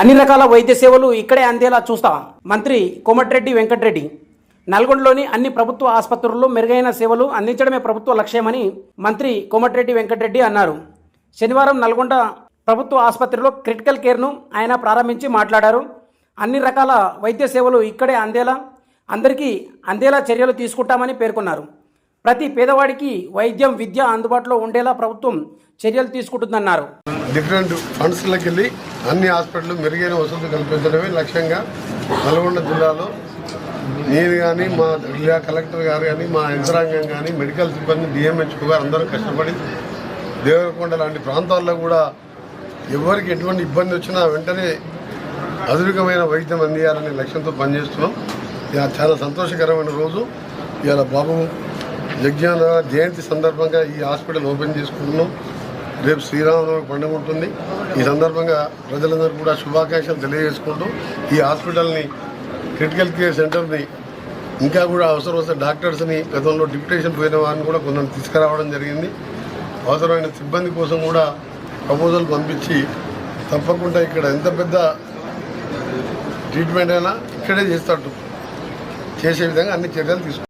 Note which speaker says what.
Speaker 1: అన్ని రకాల వైద్య సేవలు ఇక్కడే అందేలా చూస్తాం. మంత్రి కోమటిరెడ్డి వెంకటరెడ్డి నల్గొండలోని అన్ని ప్రభుత్వ ఆసుపత్రుల్లో మెరుగైన సేవలు అందించడమే ప్రభుత్వ లక్ష్యమని మంత్రి కోమటిరెడ్డి వెంకటరెడ్డి అన్నారు. శనివారం నల్గొండ ప్రభుత్వ ఆసుపత్రిలో క్రిటికల్ కేర్ను ఆయన ప్రారంభించి మాట్లాడారు. అన్ని రకాల వైద్య సేవలు ఇక్కడే అందేలా అందరికీ అందేలా చర్యలు తీసుకుంటామని పేర్కొన్నారు. ప్రతి పేదవాడికి వైద్యం విద్య అందుబాటులో ఉండేలా ప్రభుత్వం చర్యలు తీసుకుంటుందన్నారు.
Speaker 2: డిఫరెంట్ ఫండ్స్లోకి వెళ్ళి అన్ని హాస్పిటల్ మెరుగైన వసతులు కల్పించడమే లక్ష్యంగా నల్గొండ జిల్లాలో నేను కానీ మా జిల్లా కలెక్టర్ గారు కానీ మా యంత్రాంగం కానీ మెడికల్ సిబ్బంది డిఎంహెచ్ఓ గారు అందరూ కష్టపడి దేవరకొండ లాంటి ప్రాంతాల్లో కూడా ఎవరికి ఎటువంటి ఇబ్బంది వచ్చినా వెంటనే అధునికమైన వైద్యం అందియాలనే లక్ష్యంతో పనిచేస్తున్నాం. ఇలా చాలా సంతోషకరమైన రోజు. ఇవాళ బాబు యజ్ఞాన జయంతి సందర్భంగా ఈ హాస్పిటల్ ఓపెన్ చేసుకుంటున్నాం. రేపు శ్రీరామనవమి పండుగ ఉంటుంది. ఈ సందర్భంగా ప్రజలందరూ కూడా శుభాకాంక్షలు తెలియజేసుకుంటూ ఈ హాస్పిటల్ని క్రిటికల్ కేర్ సెంటర్ని ఇంకా కూడా అవసరం వస్తే డాక్టర్స్ని గతంలో డిప్యుటేషన్ పోయిన వారిని కూడా కొందరు తీసుకురావడం జరిగింది. అవసరమైన సిబ్బంది కోసం కూడా ప్రపోజల్ పంపించి తప్పకుండా ఇక్కడ ఎంత పెద్ద ట్రీట్మెంట్ అయినా ఇక్కడే చేస్తాడు. చేసే విధంగా అన్ని చర్యలు తీసుకుంటాం